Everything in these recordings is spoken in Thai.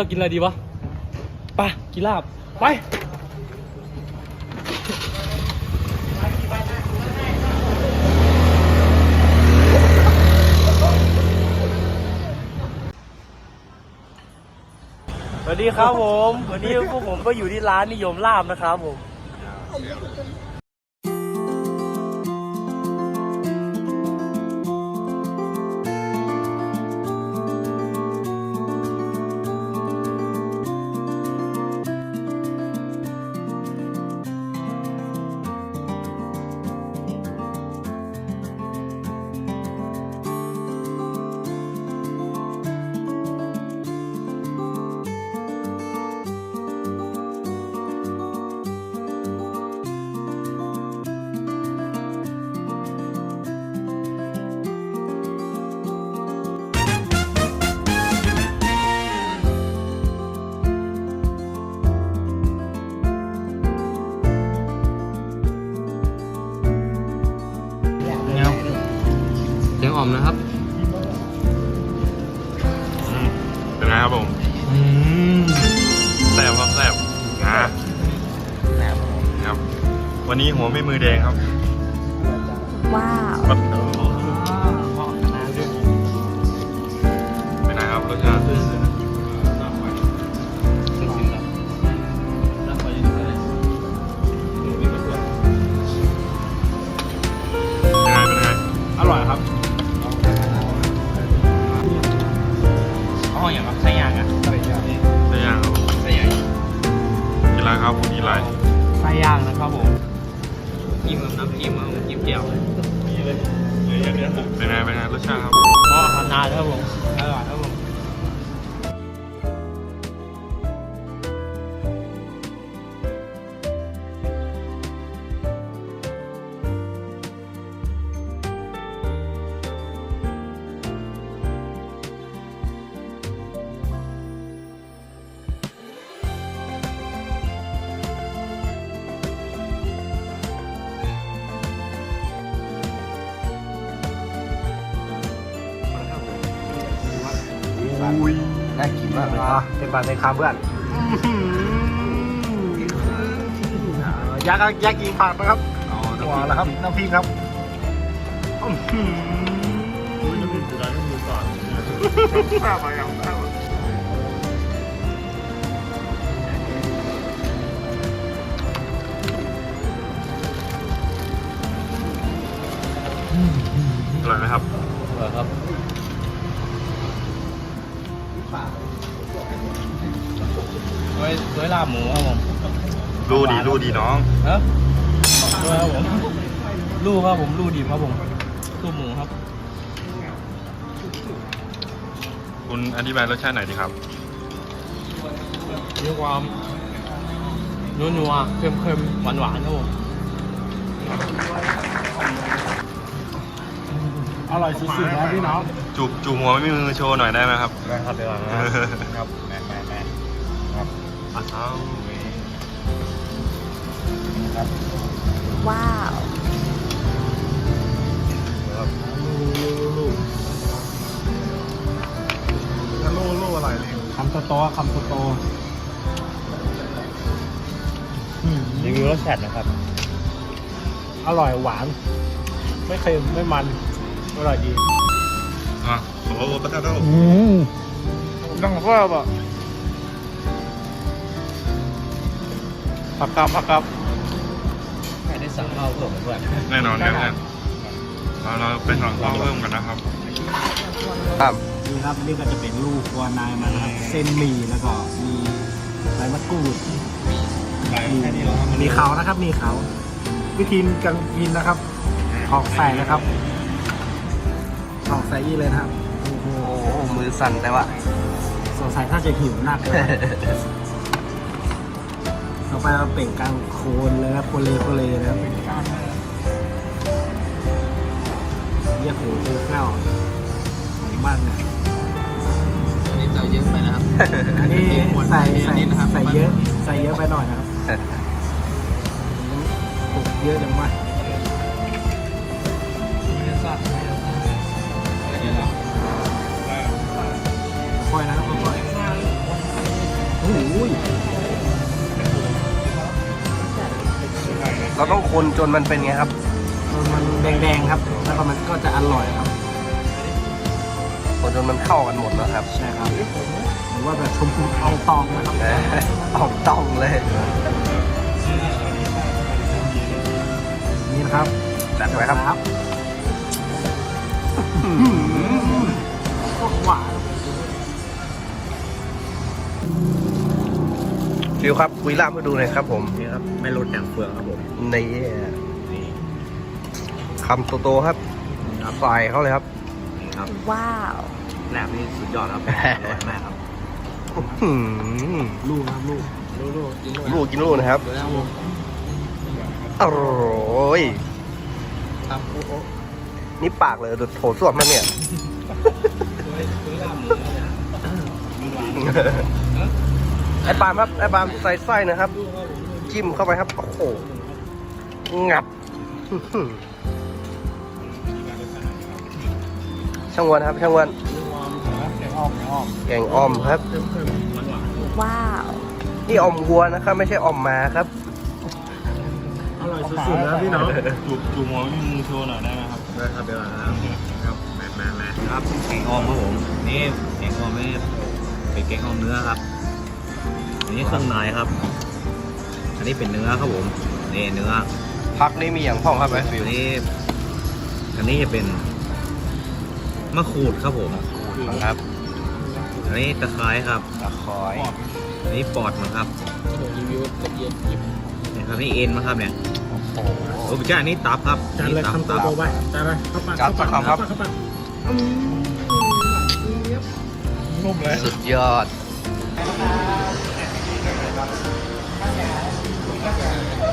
เรากินอะไรดีวะไปกินลาบไปสวัสดีครับผม วันนี้พวกผมก็อยู่ที่ร้านนิยมลาบนะครับผม อ่อมนะครับอืมเป็นไงครับผมอืมแซ่บครับแซ่บนะนะครับ วันนี้หัวไม่มือแดงครับ ว้าว อะไรไส้ย่างนะครับผมจิ้มกับน้ำจิ้มครับผมจิ้มแจ่วเป็นไงเป็นไงรสชาติครับอ๋อทานนานครับผมอร่อย น่ากินมากเลยอะเป็นบาทในคำเพื่อนยักษ์ยักษ์กีผักนะครับอ๋อหัวแล้วครับน้ำพริกครับอื้อหืออุ้ยน้ำพริกอยู่ร้านน้ำพริกก่อนข้าวไปครับ ไว้ไว้ลาบหมูครับผมรูดีรูดีน้องฮะด้วยครับผมลูกครับผมลูกดีครับผมลูกหมูครับ คุณอธิบายรสชาติหน่อยดีครับ มีความนัวนัวๆเค็มเค็มหวานหวานๆครับผม อร่อยสุดๆนะพี่น้องจูบจูบหัวไม่มีมือโชว์หน่อยได้ไหมครับได้ครับเดี๋ยวก่อนนะครับแม่แม่แม่ครับอ้าวว้าวถ้าโล่โล่อะไรเลยคำโตๆคำโตๆรีวิวรสชาตินะครับ อร่อยหวาน ไม่เค็มไม่มัน อร่อยดีอะโอ้โหปะทะเท่าอืมดังก็แบบผักกับผักกับใครได้สั่งข้าวเพิ่มเพื่อนแน่นอนแน่นอนเราเราไปสั่งข้าวเพิ่มกันนะครับ ครับนี่ครับนี่ก็จะเป็นลูกวานายมันนะครับเส้นหมี่แล้วก็มีใบมะกรูดมีเขานะครับ มีเขาวิธีการกินนะครับถอกใส่นะครับ ถอกใส่ยี่เลยนะครับโอ้โหโอ้โหมือสั่นแต่ว่าสงสัยถ้าจะหิวหนักเลยต่อไปเราเปล่งกลางโคนเลยครับโคเลโคเลนะครับเรียกหูคือข้าวมากเนี่ยนี่เราเยอะไปนะครับ อันนี้ใส่ใส่ใส่เยอะ ใส่เยอะไปหน่อยนะครับปลุกเยอะจังวะค่ คนจนมันเป็นไงครับ จนมันแดงๆครับ แล้วก็มันก็จะอร่อยครับ คนจนมันเข้ากันหมดนะครับ ใช่ครับ หรือว่าแบบชมพูเอาตองนะครับออกต้องเลย นี่นะครับจัดไว้ครับครับโคตรหวาน ฟิวครับคุยล่ามให้ดูหน่อยครับ ผมนี่ครับไม่ลดแต่งเฟืองครับผมนี่นี่คำโตๆครับใส่เข้าเลยครับนี่ครับว้าวแหนบนี่สุดยอดครับอร่อยมากครับหืมลูกนะครับลูกลูกลูกกินลูกลูกกินลูกนะครับแล้วอร่อยครับโอ้โหนี่ปากเลยโถส้วมมันเนี่ย ไอ้ปาล์มครับไอ้ปาล์มใส่ไส้นะครับ จิ้มเข้าไปครับ โอ้โห งับอื้อหือช่างวันครับช่างวันแกงอ้อมแกงอ้อมแกงอ่อมครับ ว้าว นี่อ่อมวัวนะครับ ไม่ใช่อ่อมหมาครับ อร่อยสุดๆแล้วพี่น้องจูบจูบหัวพี่มึงโชว์หน่อยได้ไหมครับได้ครับเดี๋ยวนะครับแม่แม่แม่ครับแกงอ่อมครับผมนี่แกงอ่อมไม่เป็นแกงอ่อมเนื้อครับ อันนี้เครื่องในครับ อันนี้เป็นเนื้อครับผม นี่เนื้อ พักนี่มีอย่างพ่องครับไอ้ฟิอัวนนี้ อันนี้จะเป็นมะขูดครับผม ครับ อันนี้ตะไคร้ครับตะคอยอันนี้ปอดมันครับรีวิวละเอียดยิบนี่ครับนี่เอ็นมาครับเนี่ยโอ้โหโอ้ไม่ใช่อันนี้ตับครับจานเลยตัคำตัโตๆไปจานเลยเข้าปากจัดสักคำครับเข้าปากนุ่มเลยสุดยอด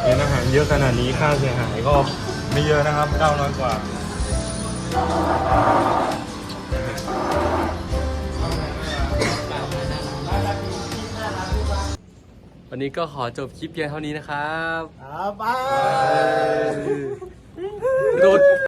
กินอาหารเยอะขนาดนี้ค่าเสียหายก็ไม่เยอะนะครับ900กว่าวันนี้ก็ขอจบคลิปเพียงเท่านี้นะครับ ครับไปโดน